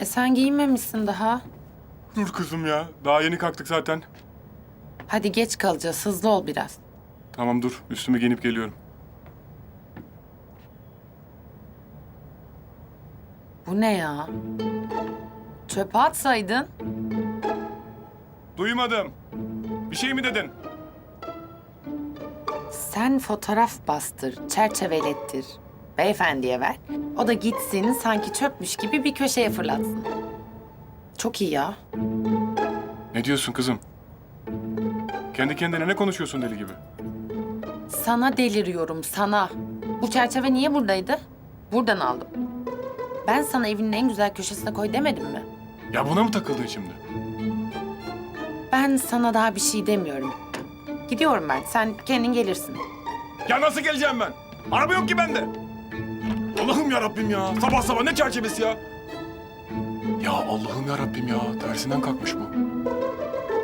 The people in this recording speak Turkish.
E sen giyinmemişsin daha. Dur kızım ya. Daha yeni kalktık zaten. Hadi geç kalacağız. Hızlı ol biraz. Tamam dur. Üstümü giyinip geliyorum. Bu ne ya? Çöpe atsaydın. Duymadım. Bir şey mi dedin? Sen fotoğraf bastır, çerçevelettir. Beyefendiye ver. O da gitsin sanki çöpmüş gibi bir köşeye fırlatsın. Çok iyi ya. Ne diyorsun kızım? Kendi kendine ne konuşuyorsun deli gibi? Sana deliriyorum sana. Bu çerçeve niye buradaydı? Buradan aldım. Ben sana evinin en güzel köşesine koy demedim mi? Ya buna mı takıldın şimdi? Ben sana daha bir şey demiyorum. Gidiyorum ben. Sen kendin gelirsin. Ya nasıl geleceğim ben? Araba yok ki bende. Allah'ım ya Rabbim ya. Sabah sabah ne çerçevesi ya? Ya Allah'ım ya Rabbim ya. Tersinden kalkmış bu.